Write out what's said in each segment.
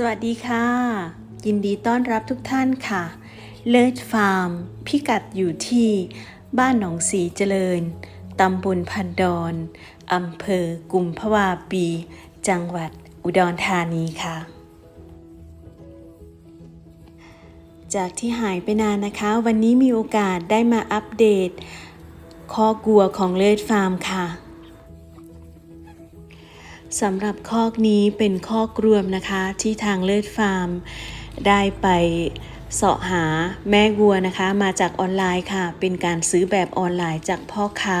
สวัสดีค่ะ ยินดีต้อนรับทุกท่านค่ะ เลิศฟาร์ม พิกัดอยู่ที่บ้านหนองสีเจริญ ตำบลพันดอนอำเภอกุมภาวาปี จังหวัดอุดรธานีค่ะ จากที่หายไปนานนะคะ วันนี้มีโอกาสได้มาอัปเดตข้อกัวของเลิศฟาร์มค่ะ สำหรับคอกนี้เป็นคอกรวมนะคะที่ทางเลิศฟาร์ม ได้ไปเสาะหาแม่วัวนะคะ มาจากออนไลน์ค่ะ เป็นการซื้อแบบออนไลน์จากพ่อค้า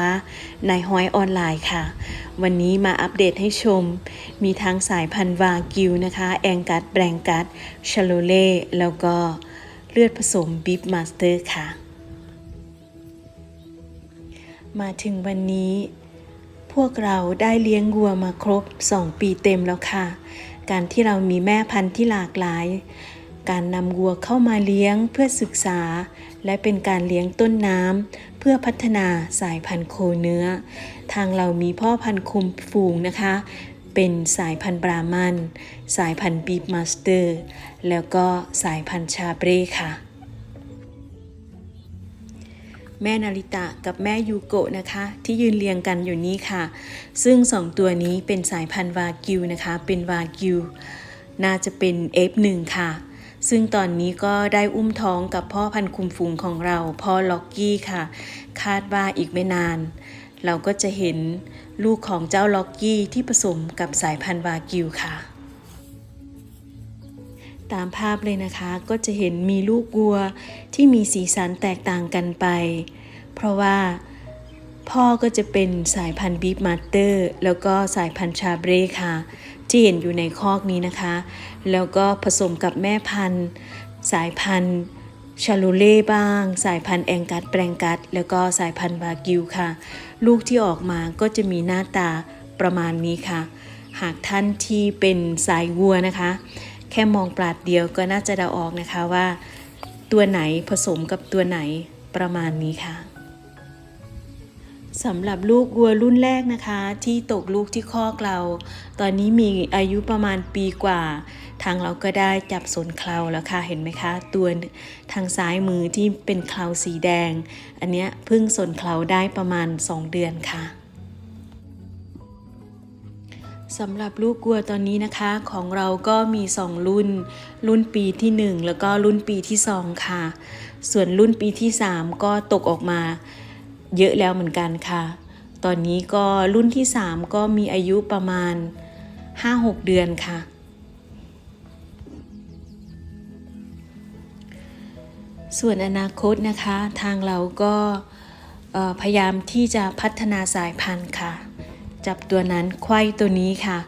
ในห้อยออนไลน์ค่ะ วันนี้มาอัปเดตให้ชม มีทั้งสายพันธุ์วากิวนะคะ แองกัดแบรงกัดชโลเล่แล้วก็เลือดผสมบิฟมาสเตอร์ค่ะ มาถึงวันนี้ พวกเราได้เลี้ยงวัวมาครบ 2 ปีเต็มแล้วค่ะ การที่เรามีแม่พันธุ์ที่หลากหลาย การนำวัวเข้ามาเลี้ยงเพื่อศึกษา และเป็นการเลี้ยงต้นน้ำเพื่อพัฒนาสายพันธุ์โคเนื้อ ทางเรามีพ่อพันธุ์คุมฝูงนะคะ เป็นสายพันธุ์บรามัน สายพันธุ์บีบมาสเตอร์ แล้วก็สายพันธุ์ชาเบรค่ะ แม่นาริตะกับแม่ยูโกะนะคะ ที่ยืนเรียงกันอยู่นี้ค่ะ ซึ่งสองตัวนี้เป็นสายพันธุ์วากิวนะคะ เป็นวากิว น่าจะเป็น F1 ค่ะ ซึ่งตอนนี้ก็ได้อุ้มท้องกับพ่อพันธุ์คุมฝูงของเรา พ่อล็อกกี้ค่ะ คาดว่าอีกไม่นาน เราก็จะเห็นลูกของเจ้าล็อกกี้ที่ผสมกับสายพันธุ์วากิวค่ะ ตามภาพเลยนะคะก็จะเห็นมีลูกวัวที่มีสีสันแตกต่างกันไป เพราะว่าพ่อก็จะเป็นสายพันธุ์บีฟมาสเตอร์แล้วก็สายพันธุ์ชาเบรค่ะที่เห็นอยู่ในคอกนี้นะคะ แล้วก็ผสมกับแม่พันธุ์ สายพันธุ์ชาลูเล่บ้าง สายพันธุ์แองกัดแปรงกัดแล้วก็สายพันธุ์บากิวค่ะ ลูกที่ออกมาก็จะมีหน้าตาประมาณนี้ค่ะ หากท่านที่เป็นสายวัวนะคะ แค่มองปลาดเดียวก็น่าจะเดาออกนะคะว่า ตัวไหนผสมกับตัวไหนประมาณนี้ค่ะสำหรับลูกวัวรุ่นแรกนะคะ ที่ตกลูกที่คอกเรา ตอนนี้มีอายุประมาณปีกว่า ทางเราก็ได้จับสนเคลาแล้วค่ะเห็นไหมคะ ตัวทางซ้ายมือที่เป็นเคลาสีแดง อันเนี้ยเพิ่งสนเคลาได้ประมาณ 2 เดือนค่ะ สำหรับลูกกัวตอนนี้นะคะของเราก็มี 2 รุ่น รุ่นปีที่ 1 แล้วก็รุ่นปีที่ 2 ค่ะ ส่วนรุ่นปีที่ 3 ก็ตกออกมาเยอะแล้วเหมือนกันค่ะ ตอนนี้ก็รุ่นที่ 3 ก็มีอายุประมาณ 5-6 เดือนค่ะ ส่วนอนาคตนะคะทางเราก็พยายามที่จะพัฒนาสายพันธุ์ค่ะ จับตัวนั้นไขว้ตัวนี้ค่ะ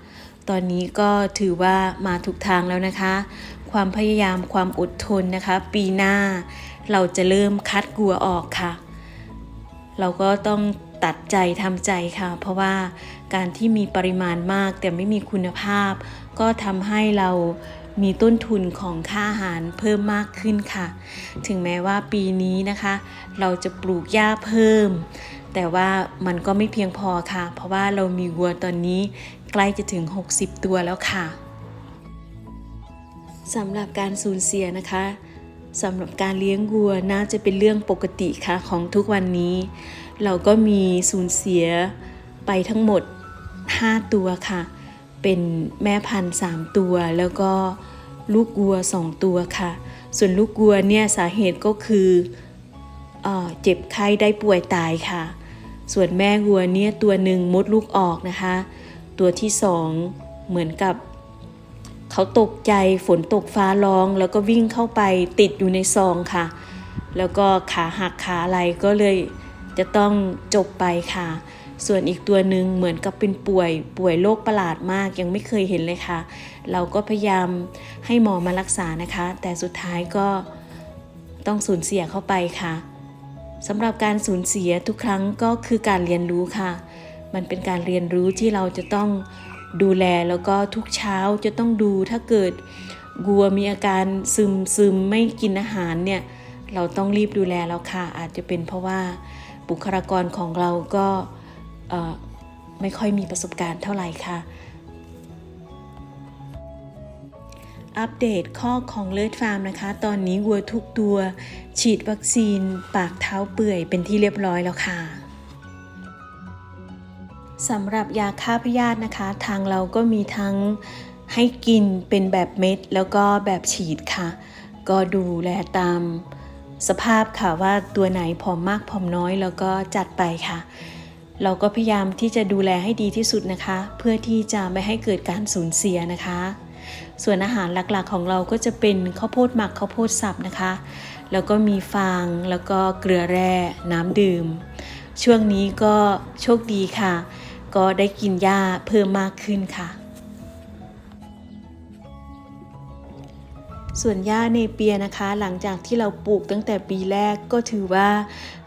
ตอนนี้ก็ถือว่ามาถูกทางแล้วนะคะ ความพยายามความอดทนนะคะ ปีหน้าเราจะเริ่มคัดกัวออกค่ะ เราก็ต้องตัดใจทำใจค่ะ เพราะว่าการที่มีปริมาณมากแต่ไม่มีคุณภาพ ก็ทำให้เรามีต้นทุนของค่าอาหารเพิ่มมากขึ้นค่ะ ถึงแม้ว่าปีนี้นะคะ เราจะปลูกหญ้าเพิ่ม แต่ว่ามันก็ไม่เพียงพอค่ะ เพราะว่าเรามีวัวตอนนี้ใกล้จะถึง 60 ตัวแล้วค่ะสำหรับการสูญเสียนะคะสำหรับการเลี้ยงวัวน่าจะเป็นเรื่องปกติค่ะของทุกวันนี้ เราก็มีสูญเสียไปทั้งหมด 5 ตัวค่ะ เป็นแม่พันธุ์3ตัว แล้วก็ลูกวัว 2 ตัวค่ะ ส่วนลูกวัวเนี่ยสาเหตุก็คือเออ เจ็บไข้ได้ป่วยตายค่ะ ส่วนแม่วัวเนี่ยตัวหนึ่งมดลูกออกนะคะ ตัวที่สองเหมือนกับ เขาตกใจฝนตกฟ้าร้อง แล้วก็วิ่งเข้าไปติดอยู่ในซองค่ะ แล้วก็ขาหักขาอะไรก็เลยจะต้องจบไปค่ะ ส่วนอีกตัวหนึ่งเหมือนกับเป็นป่วยป่วยโรคประหลาดมากยังไม่เคยเห็นเลยค่ะ เราก็พยายามให้หมอมารักษานะคะ แต่สุดท้ายก็ต้องสูญเสียเข้าไปค่ะ สำหรับการสูญเสียทุกครั้งก็คือการเรียนรู้ค่ะ มันเป็นการเรียนรู้ที่เราจะต้องดูแลแล้วก็ทุกเช้าจะต้องดูถ้าเกิดวัวมีอาการซึมซึมไม่กินอาหารเนี่ยเราต้องรีบดูแลแล้วค่ะ อาจจะเป็นเพราะว่าบุคลากรของเราก็ไม่ค่อยมีประสบการณ์เท่าไหร่ค่ะ อัปเดตข้อของเลิศฟาร์มนะคะ ตอนนี้วัวทุกตัว ฉีดวัคซีน ปากเท้าเปื่อยเป็นที่เรียบร้อยแล้วค่ะสำหรับยาฆ่าพยาธินะคะ ทางเราก็มีทั้งให้กินเป็นแบบเม็ด แล้วก็แบบฉีดค่ะ ก็ดูแลตามสภาพค่ะว่าตัวไหนผอมมากผอมน้อยแล้วก็จัดไปค่ะ เราก็พยายามที่จะดูแลให้ดีที่สุดนะคะ เพื่อที่จะไม่ให้เกิดการสูญเสียนะคะ ส่วนอาหารหลักๆของเราก็จะเป็นข้าวโพดหมักข้าวโพดสับนะคะ แล้วก็มีฟางแล้วก็เกลือแร่น้ำดื่ม ช่วงนี้ก็โชคดีค่ะ ก็ได้กินหญ้าเพิ่มมากขึ้นค่ะ ส่วนหญ้าเนเปียนะคะ หลังจากที่เราปลูกตั้งแต่ปีแรกก็ถือว่า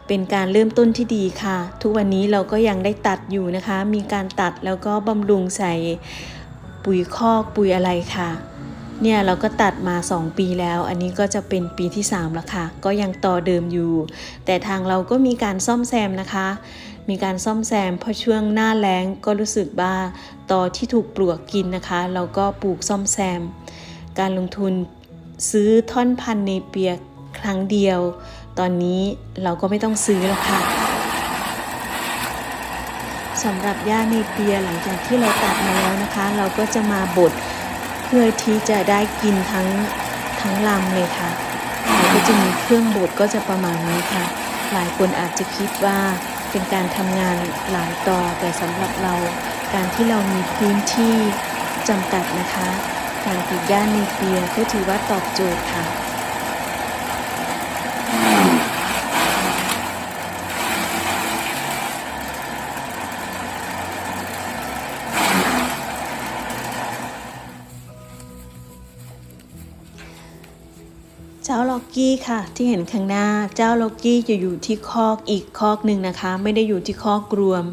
เป็นการเริ่มต้นที่ดีค่ะ ทุกวันนี้เราก็ยังได้ตัดอยู่นะคะ มีการตัดแล้วก็บำรุงใส่ ปุ๋ยคอกปุ๋ยอะไรค่ะ เนี่ยเราก็ตัดมา 2 ปีแล้ว อันนี้ก็จะเป็นปีที่ 3 แล้วค่ะ ก็ยังต่อเดิมอยู่ แต่ทางเราก็มีการซ่อมแซมนะคะ มีการซ่อมแซมเพราะช่วงหน้าแล้งก็รู้สึกว่าต่อที่ถูกปลวกกินนะคะ เราก็ปลูกซ่อมแซม การลงทุนซื้อท่อนพันธุ์เนเปียกครั้งเดียว ตอนนี้เราก็ไม่ต้องซื้อแล้วค่ะ สำหรับหญ้าเนเปียหลังจากที่เราตัดมาแล้วนะคะ เราก็จะมาบดเพื่อที่จะได้กินทั้งทั้งลำเลยค่ะเราก็จะมีเครื่องบดก็จะประมาณนี้ค่ะ หลายคนอาจจะคิดว่าเป็นการทำงานหลายต่อแต่สำหรับเราการที่เรามีพื้นที่จำกัดนะคะ การปลูกหญ้าเนเปียก็ถือว่าตอบโจทย์ค่ะ กี้ค่ะ ที่เห็นข้างหน้าเจ้าล็อกกี้จะอยู่ที่คอกอีกคอกหนึ่งนะคะ ไม่ได้อยู่ที่คอกรวม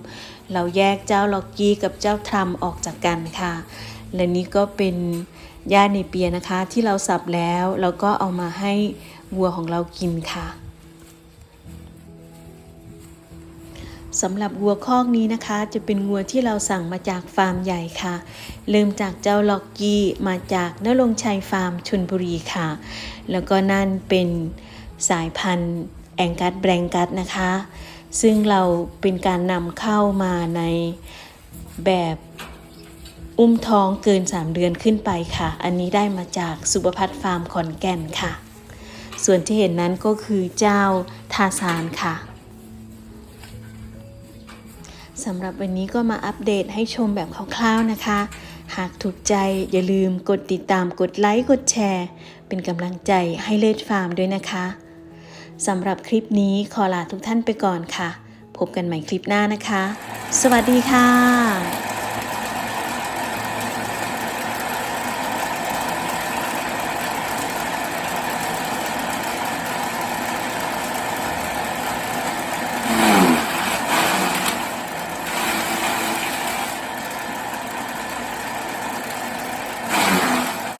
เราแยกเจ้าล็อกกี้กับเจ้าทรัมออกจากกันค่ะ และนี่ก็เป็นหญ้าในเปียนะคะที่เราสับแล้ว แล้วก็เอามาให้วัวของเรากินค่ะ สำหรับวัวคอกนี้นะคะ จะเป็นวัวที่เราสั่งมาจากฟาร์มใหญ่ค่ะ เริ่มจากเจ้าล็อกกี้มาจากนรงชัยฟาร์มชนบุรีค่ะ แล้วก็นั่นเป็นสายพันธุ์แองกัสแบรงกัสนะคะ ซึ่งเราเป็นการนำเข้ามาในแบบอุ้มท้องเกิน 3 เดือนขึ้นไปค่ะ อันนี้ได้มาจากสุภพัฒฟาร์มขอนแก่นค่ะ ส่วนที่เห็นนั้นก็คือเจ้าทาซานค่ะ สำหรับวันนี้ก็มาอัปเดตให้ชมแบบคร่าวๆนะคะ หากถูกใจอย่าลืมกดติดตามกดไลค์กดแชร์ เป็นกำลังใจให้เลดฟาร์มด้วยนะคะสำหรับคลิปนี้ขอลาทุกท่านไปก่อนค่ะ พบกันใหม่คลิปหน้านะคะ สวัสดีค่ะ